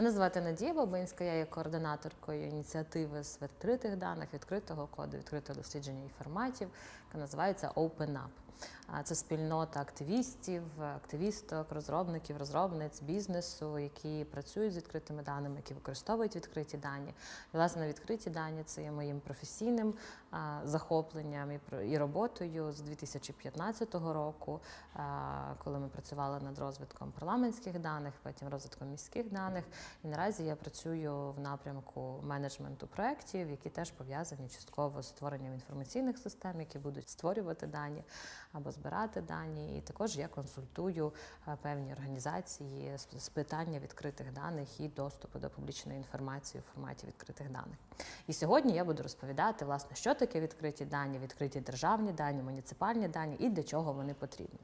Мене звати Надія Бабинська, я є координаторкою ініціативи з відкритих даних, відкритого коду, відкритого дослідження і форматів, називається Open Up. Це спільнота активістів, активісток, розробників, розробниць бізнесу, які працюють з відкритими даними, які використовують відкриті дані. І, власне, відкриті дані це є моїм професійним захопленням і, роботою з 2015 року, коли ми працювали над розвитком парламентських даних, потім розвитком міських даних. І наразі я працюю в напрямку менеджменту проєктів, які теж пов'язані частково з створенням інформаційних систем, які будуть створювати дані або збирати дані. І також я консультую е, певні організації з, з питання відкритих даних і доступу до публічної інформації у форматі відкритих даних. І сьогодні я буду розповідати, власне, що таке відкриті дані, відкриті державні дані, муніципальні дані і для чого вони потрібні.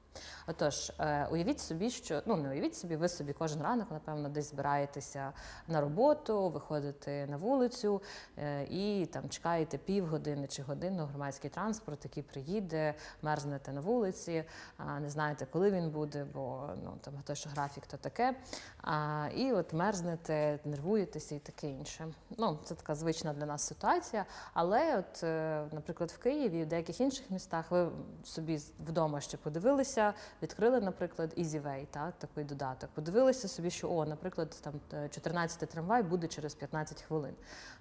Отож, е, уявіть собі, що ну не уявіть собі, ви собі кожен ранок, напевно, десь збираєтеся на роботу, виходите на вулицю е, і там чекаєте півгодини чи годину громадський транспорт, який приїде, мерзнете на вулиці, не знаєте, коли він буде, бо ну там той, що графік, то таке. І от мерзнете, нервуєтеся і таке інше. Ну, це така звична для нас ситуація. Але, от, е, наприклад, в Києві і в деяких інших містах ви собі вдома ще подивилися, відкрили, наприклад, EasyWay, так, такий додаток. Подивилися собі, що о, наприклад, там 14 трамвай буде через 15 хвилин.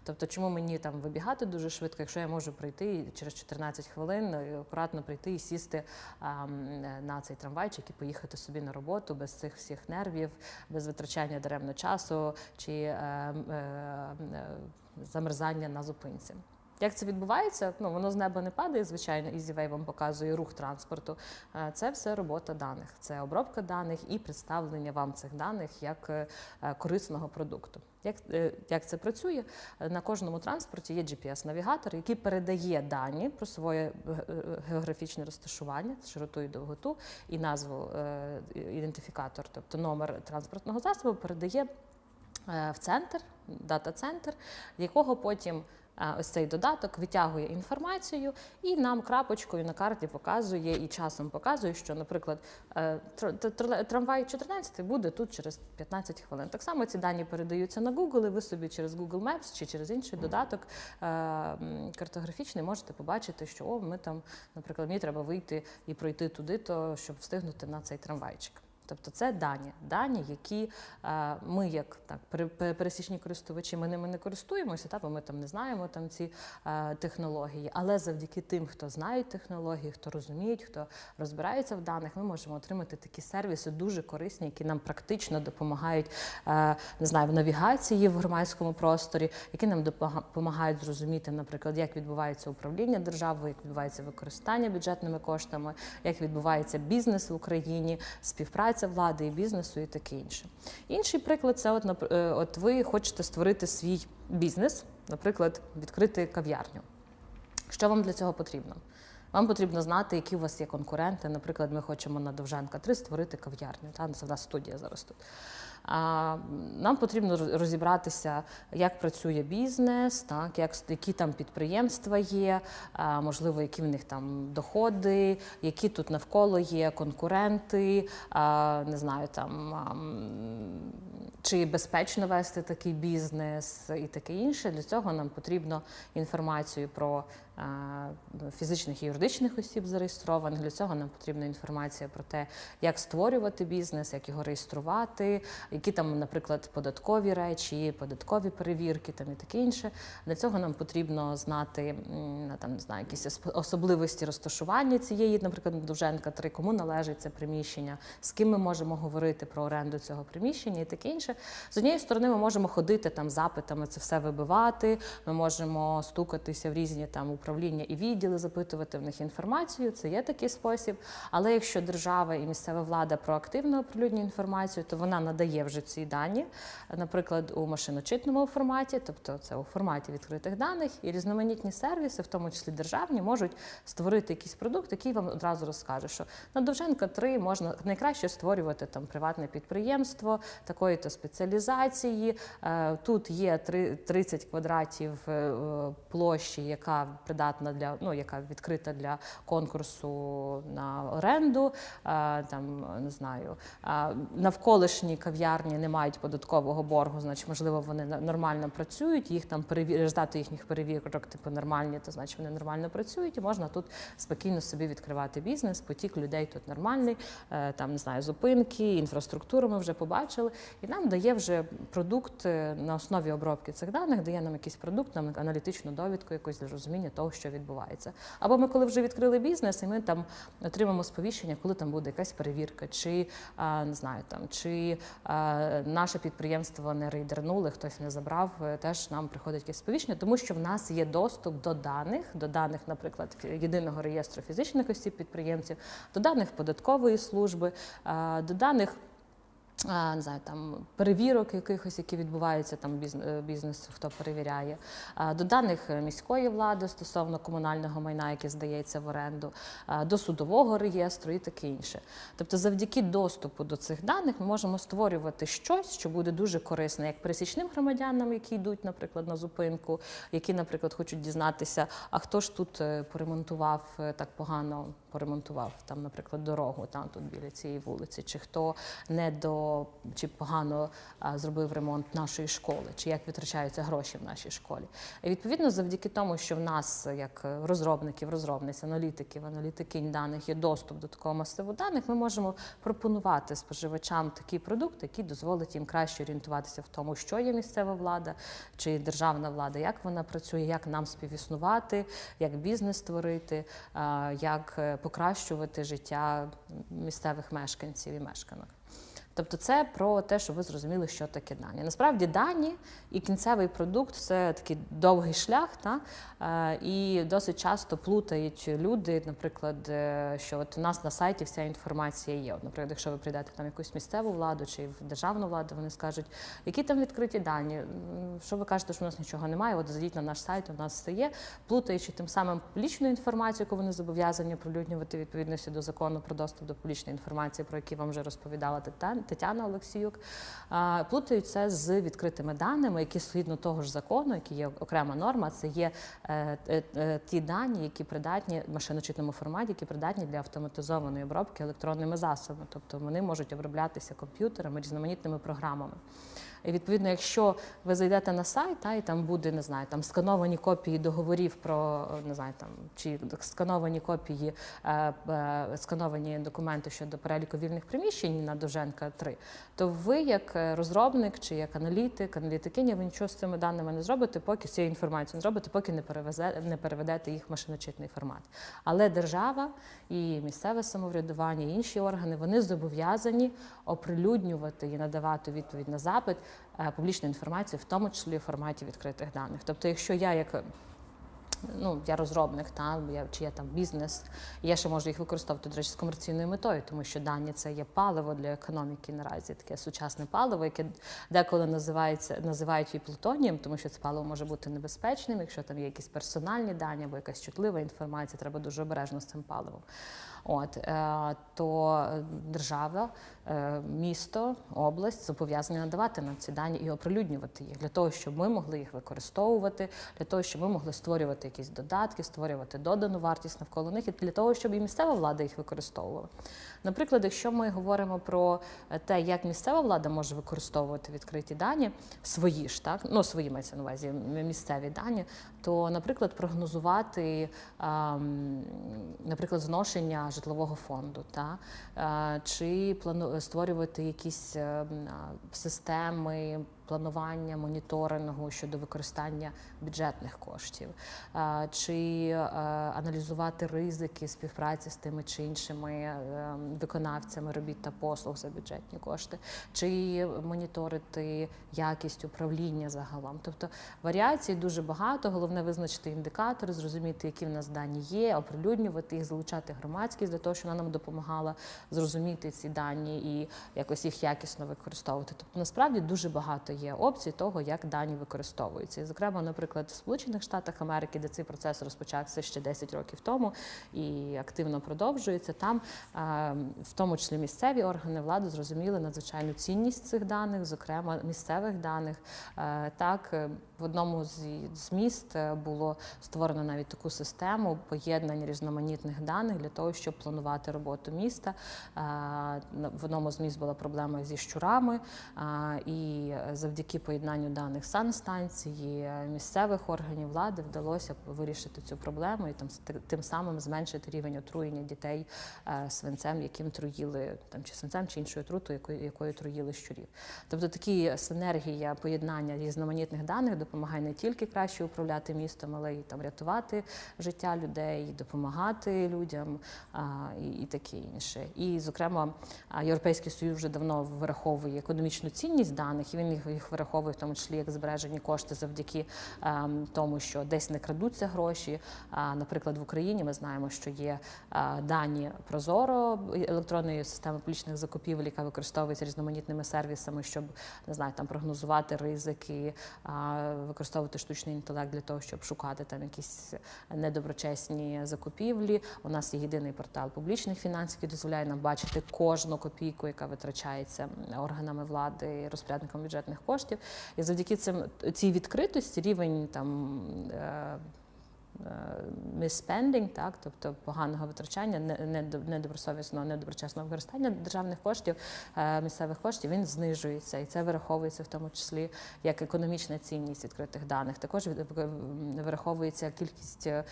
Тобто, чому мені там вибігати дуже швидко, якщо я можу прийти і через 14 хвилин е, акуратно прийти і сісти на цей трамвайчик і поїхати собі на роботу без цих всіх нервів, без витрачання даремно часу чи е, е, е, замерзання на зупинці. Як це відбувається? Ну воно з неба не падає, звичайно, EasyWay вам показує рух транспорту. Е, Це все робота даних, це обробка даних і представлення вам цих даних як е, корисного продукту. Як, е, як це працює? На кожному транспорті є GPS-навігатор, який передає дані про своє географічне розташування, широту і довготу, і назву ідентифікатор, тобто номер транспортного засобу, передає в центр, дата-центр, якого потім ось цей додаток витягує інформацію і нам крапочкою на карті показує і часом показує, що, наприклад, е, тр- тр- тр- трамвай 14 буде тут через 15 хвилин. Так само ці дані передаються на Google, і ви собі через Google Maps чи через інший додаток е, картографічний можете побачити, що о, ми там, наприклад, мені треба вийти і пройти туди, то щоб встигнути на цей трамвайчик. Тобто це дані, дані, які е, ми, як так, пере- пере- пересічні користувачі, ми ними не користуємося, та, бо ми там не знаємо там ці е, технології. Але завдяки тим, хто знають технології, хто розуміють, хто розбирається в даних, ми можемо отримати такі сервіси дуже корисні, які нам практично допомагають е, не знаю, в навігації в громадському просторі, які нам допомагають зрозуміти, наприклад, як відбувається управління державою, як відбувається використання бюджетними коштами, як відбувається бізнес в Україні, співпраця влади і бізнесу і таке інше. Інший приклад це от, е, от ви хочете створити свій бізнес, наприклад, відкрити кав'ярню. Що вам для цього потрібно? Вам потрібно знати, які у вас є конкуренти. Наприклад, ми хочемо на Довженка 3 створити кав'ярню. Та це в нас студія зараз тут. Нам потрібно розібратися, як працює бізнес, так, як, які там підприємства є, можливо, які в них там доходи, які тут навколо є конкуренти, не знаю, там. чи безпечно вести такий бізнес і таке інше. Для цього нам потрібно інформацію про фізичних і юридичних осіб зареєстрованих. Для цього нам потрібна інформація про те, як створювати бізнес, як його реєструвати, які там, наприклад, податкові речі, податкові перевірки там і таке інше. Для цього нам потрібно знати там не знаю, якісь особливості розташування цієї, наприклад, Довженка 3, кому належить це приміщення, з ким ми можемо говорити про оренду цього приміщення і таке інше. З однієї сторони, ми можемо ходити там запитами, це все вибивати. Ми можемо стукатися в різні там управління і відділи, запитувати в них інформацію. Це є такий спосіб. Але якщо держава і місцева влада проактивно оприлюднює інформацію, то вона надає вже ці дані, наприклад, у машиночитному форматі, тобто це у форматі відкритих даних, і різноманітні сервіси, в тому числі державні, можуть створити якийсь продукт, який вам одразу розкаже, що на Довженка 3 можна найкраще створювати там приватне підприємство такої-то спеціалізації. Е, Тут є 30 квадратів е, площі, яка придатна для ну, яка відкрита для конкурсу на оренду. Е, Там не знаю, е, навколишні кав'ярні не мають податкового боргу, значить, можливо, вони нормально працюють. Їх там перевір... результати їхніх перевірок, типу нормальні, то значить вони нормально працюють, і можна тут спокійно собі відкривати бізнес. Потік людей тут нормальний, е, там не знаю, зупинки, інфраструктуру ми вже побачили. І нам дає вже продукт на основі обробки цих даних, дає нам якийсь продукт, нам аналітичну довідку, якусь для розуміння того, що відбувається. Або ми, коли вже відкрили бізнес, і ми там отримаємо сповіщення, коли там буде якась перевірка, чи не знаю, там чи наше підприємство не рейдернули, хтось не забрав. е, Теж нам приходить якесь сповіщення, тому що в нас є доступ до даних, до даних, наприклад, єдиного реєстру фізичних осіб підприємців, до даних податкової служби, до даних. Не знаю, там перевірок якихось, які відбуваються там біз- е, бізнес, хто перевіряє, до даних міської влади стосовно комунального майна, яке здається в оренду, до судового реєстру і таке інше. Тобто, завдяки доступу до цих даних ми можемо створювати щось, що буде дуже корисне, як пересічним громадянам, які йдуть, наприклад, на зупинку, які, наприклад, хочуть дізнатися, а хто ж тут е, поремонтував е, так погано, поремонтував там, наприклад, дорогу там тут біля цієї вулиці, чи хто не до чи погано зробив ремонт нашої школи, чи як витрачаються гроші в нашій школі. І відповідно, завдяки тому, що в нас, як розробників, розробниць, аналітиків, аналітикинь даних є доступ до такого масиву даних, ми можемо пропонувати споживачам такий продукт, який дозволить їм краще орієнтуватися в тому, що є місцева влада чи державна влада, як вона працює, як нам співіснувати, як бізнес створити, як е, покращувати життя місцевих мешканців і мешканок. Тобто це про те, що ви зрозуміли, що таке дані. Насправді дані і кінцевий продукт це такий довгий шлях, та? Е, і досить часто плутають люди, наприклад, е, що от у нас на сайті вся інформація є. От, наприклад, якщо ви прийдете там якусь місцеву владу чи в державну владу, вони скажуть, які там відкриті дані. Що ви кажете, що у нас нічого немає? От зайдіть на наш сайт, у нас все є, плутаючи тим самим публічну інформацію, яку вони зобов'язані оприлюднювати відповідності до закону про доступ до публічної інформації, про який вам вже розповідала Тетя- Тетяна Олексіюк. Плутають це з відкритими даними, які згідно того ж закону, які є окрема норма, це є е, е, е, ті дані, які придатні в машиночитному форматі, які придатні для автоматизованої обробки електронними засобами. Тобто вони можуть оброблятися комп'ютерами, різноманітними програмами. Відповідно, якщо ви зайдете на сайт, та, і там буде, не знаю, там скановані копії договорів про не знаю, там чи скановані копії, е, е, скановані документи щодо переліку вільних приміщень на Довженка 3, то ви, як е, розробник чи як аналітик, аналітикиня, ви нічого з цими даними не зробите, поки цією інформацією не зробите, поки не перевезе, не переведете їх в машиночитний формат. Але держава і місцеве самоврядування, і інші органи вони зобов'язані оприлюднювати і надавати відповідь на запит публічну інформацію, в тому числі в форматі відкритих даних. Тобто, якщо я як ну, я розробник, та, я, чи я там бізнес, я ще можу їх використовувати, до речі, з комерційною метою, тому що дані це є паливо для економіки наразі, таке сучасне паливо, яке деколи називається, називають і плутонієм, тому що це паливо може бути небезпечним, якщо там є якісь персональні дані або якась чутлива інформація, треба дуже обережно з цим паливом. От, е, то держава, е, місто, область зобов'язані надавати нам ці дані і оприлюднювати їх для того, щоб ми могли їх використовувати, для того, щоб ми могли створювати якісь додатки, створювати додану вартість навколо них, і для того, щоб і місцева влада їх використовувала. Наприклад, якщо ми говоримо про те, як місцева влада може використовувати відкриті дані, свої ж так, ну свої мається на увазі місцеві дані, то, наприклад, прогнозувати, наприклад, зношення житлового фонду, та е, чи плану створювати якісь е, м, а, системи. Планування моніторингу щодо використання бюджетних коштів, чи е, аналізувати ризики співпраці з тими чи іншими е, виконавцями робіт та послуг за бюджетні кошти, чи моніторити якість управління загалом. Тобто варіацій дуже багато. Головне визначити індикатори, зрозуміти, які в нас дані є, оприлюднювати їх, залучати громадськість для того, щоб вона нам допомагала зрозуміти ці дані і якось їх якісно використовувати. Тобто насправді дуже багато є опцій того, як дані використовуються. І, зокрема, наприклад, в Сполучених Штатах Америки, де цей процес розпочався ще 10 років тому і активно продовжується, там в тому числі місцеві органи влади зрозуміли надзвичайну цінність цих даних, зокрема місцевих даних. Е, Так, е, в одному з з міст е, було створено навіть таку систему поєднання різноманітних даних для того, щоб планувати роботу міста. В одному з міст була проблема зі щурами, і завдяки поєднанню даних санстанції, е, місцевих органів влади вдалося вирішити цю проблему і там тим самим зменшити рівень отруєння дітей е, свинцем, яким труїли там чи свинцем, чи іншою отрутою, якою, якою труїли щурів. Тобто такі синергія поєднання різноманітних даних допомагає не тільки краще управляти містом, але й там рятувати життя людей, допомагати людям і, і таке інше. І, зокрема, Європейський Союз вже давно вираховує економічну цінність даних, і він їх, їх вираховує в тому числі як збережені кошти завдяки ем, тому, що десь не крадуться гроші. Наприклад, в Україні ми знаємо, що є дані Прозоро електронної системи публічних закупівель, яка використовується різноманітними сервісами, щоб не знаю, там прогнозувати ризики, використовувати штучний інтелект для того, щоб шукати там якісь недоброчесні закупівлі. У нас є єдиний портал публічних фінансів, який дозволяє нам бачити кожну копійку, яка витрачається органами влади, розпорядником бюджетних коштів. І завдяки цим цій відкритості рівень там. Е, міспендінг, так, тобто поганого витрачання, не- недо- недобросовісного, недоброчесного використання державних коштів, е, місцевих коштів, він знижується, і це вираховується в тому числі як економічна цінність відкритих даних. Також вираховується кількість е,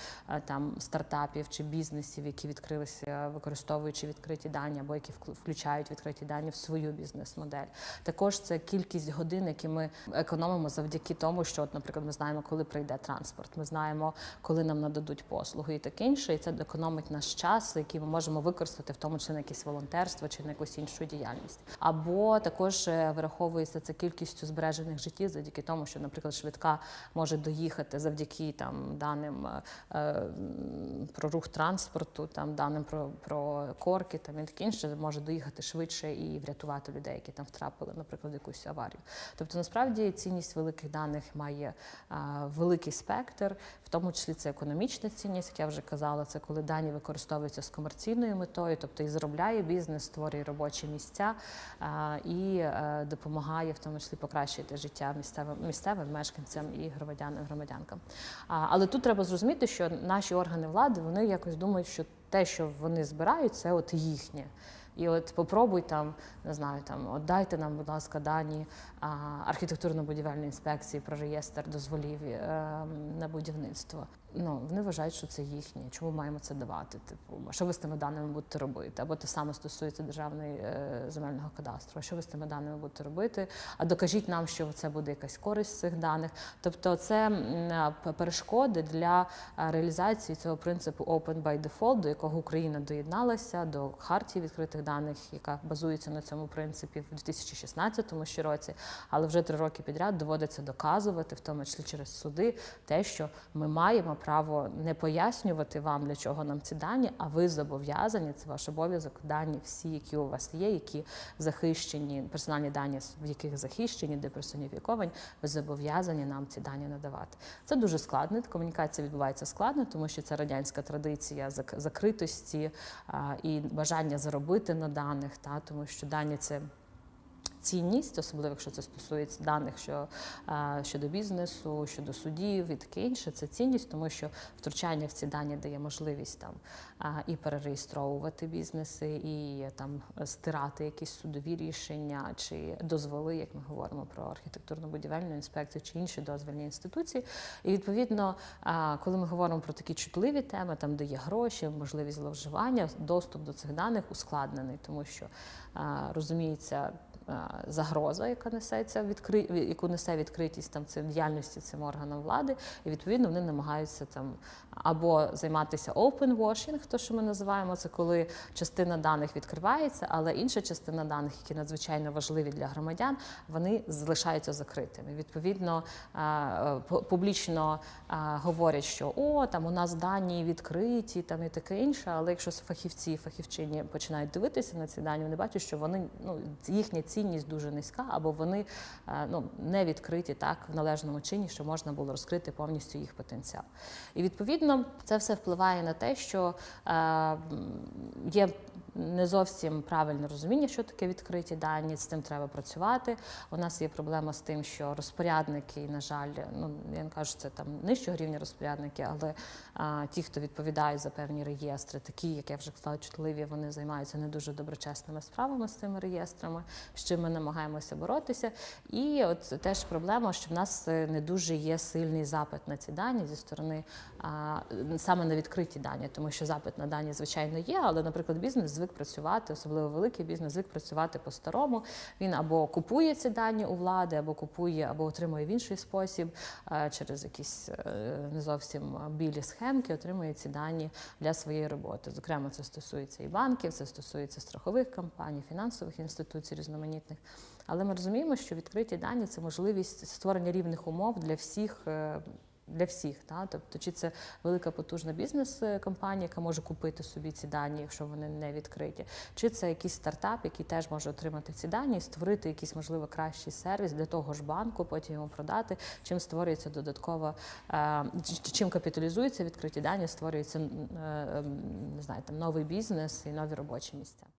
там стартапів чи бізнесів, які відкрилися, використовуючи відкриті дані, або які включають відкриті дані в свою бізнес-модель. Також це кількість годин, які ми економимо завдяки тому, що, от, наприклад, ми знаємо, коли прийде транспорт. Ми знаємо, коли нам нададуть послуги і таке інше, і це економить наш час, який ми можемо використати в тому числі на якесь волонтерство чи на якусь іншу діяльність. Або також е, вираховується це кількістю збережених життів завдяки тому, що, наприклад, швидка може доїхати завдяки там даним е, е, про рух транспорту, там даним про, про корки, там і таке інше, може доїхати швидше і врятувати людей, які там втрапили, наприклад, якусь аварію. Тобто, насправді цінність великих даних має а, великий спектр, в тому числі це економічна цінність, як я вже казала, це коли дані використовуються з комерційною метою, тобто і заробляє бізнес, створює робочі місця і е, допомагає в тому числі покращити життя місцевим місцевим мешканцям і громадянам громадянкам. Але тут треба зрозуміти, що наші органи влади вони якось думають, що те, що вони збирають, це от їхнє. І от попробуй там, не знаю, там от дайте нам, будь ласка, дані архітектурно-будівельної інспекції про реєстр дозволів е, на будівництво. Ну вони вважають, що це їхнє. Чому маємо це давати? Типу, що ви з тими даними будете робити? Або те саме стосується державної е, земельного кадастру. А що ви з тими даними будете робити? А докажіть нам, що це буде якась користь з цих даних. Тобто, це перешкоди для е, реалізації цього принципу Open by Default, до якого Україна доєдналася до хартії відкритих даних, яка базується на цьому принципі в 2016 ще році. Але вже три роки підряд доводиться доказувати, в тому числі через суди, те, що ми маємо право не пояснювати вам, для чого нам ці дані, а ви зобов'язані, це ваш обов'язок, дані всі, які у вас є, які захищені, персональні дані, в яких захищені, деперсоніфіковані, ви зобов'язані нам ці дані надавати. Це дуже складно. Комунікація відбувається складно, тому що це радянська традиція зак- закритості і бажання заробити на даних, та тому що дані це. Цінність, особливо якщо це стосується даних що, а, щодо бізнесу, щодо судів і таке інше, це цінність, тому що втручання в ці дані дає можливість там а, і перереєстровувати бізнеси, і там стирати якісь судові рішення чи дозволи, як ми говоримо про архітектурно-будівельну інспекцію чи інші дозвільні інституції. І відповідно, а, коли ми говоримо про такі чутливі теми, там де є гроші, можливість зловживання, доступ до цих даних ускладнений, тому що розуміється е, загроза, яка несеться відкри... яку несе відкритість там цим діяльності цим органам влади, і відповідно вони намагаються там або займатися open washing, то що ми називаємо це, коли частина даних відкривається, але інша частина даних, які надзвичайно важливі для громадян, вони залишаються закритими. Відповідно, е, пу- публічно е, говорять, що о, там у нас дані відкриті, там і таке інше. Але якщо фахівці, фахівчині починають дивитися на ці дані, вони бачать, що вони ну їхня цінність дуже низька, або вони е, ну, не відкриті так в належному чині, що можна було розкрити повністю їх потенціал. І відповідно це все впливає на те, що е, є не зовсім правильне розуміння, що таке відкриті дані. З цим треба працювати. У нас є проблема з тим, що розпорядники, на жаль, ну я не кажу, це там нижчого рівня розпорядники, але а, ті, хто відповідають за певні реєстри, такі, як я вже сказала, чутливі, вони займаються не дуже доброчесними справами з цими реєстрами, з чим ми намагаємося боротися. І от теж проблема, що в нас е, не дуже є сильний запит на ці дані зі сторони а, саме на відкриті дані, тому що запит на дані, звичайно, є, але, наприклад, бізнес звик працювати, особливо великий бізнес, звик працювати по-старому. Він або купує ці дані у влади, або купує, або отримує в інший спосіб е, через якісь е, не зовсім білі схемки, отримує ці дані для своєї роботи. Зокрема, це стосується і банків, це стосується страхових компаній, фінансових інституцій різноманітних. Але ми розуміємо, що відкриті дані це можливість створення рівних умов для всіх. Для всіх, та тобто, чи це велика потужна бізнес-компанія, яка може купити собі ці дані, якщо вони не відкриті, чи це якийсь стартап, який теж може отримати ці дані створити якийсь можливо кращий сервіс для того ж банку, потім йому продати, чим створюється додатково, е, чим капіталізуються відкриті дані, створюється е, не знаю, там новий бізнес і нові робочі місця.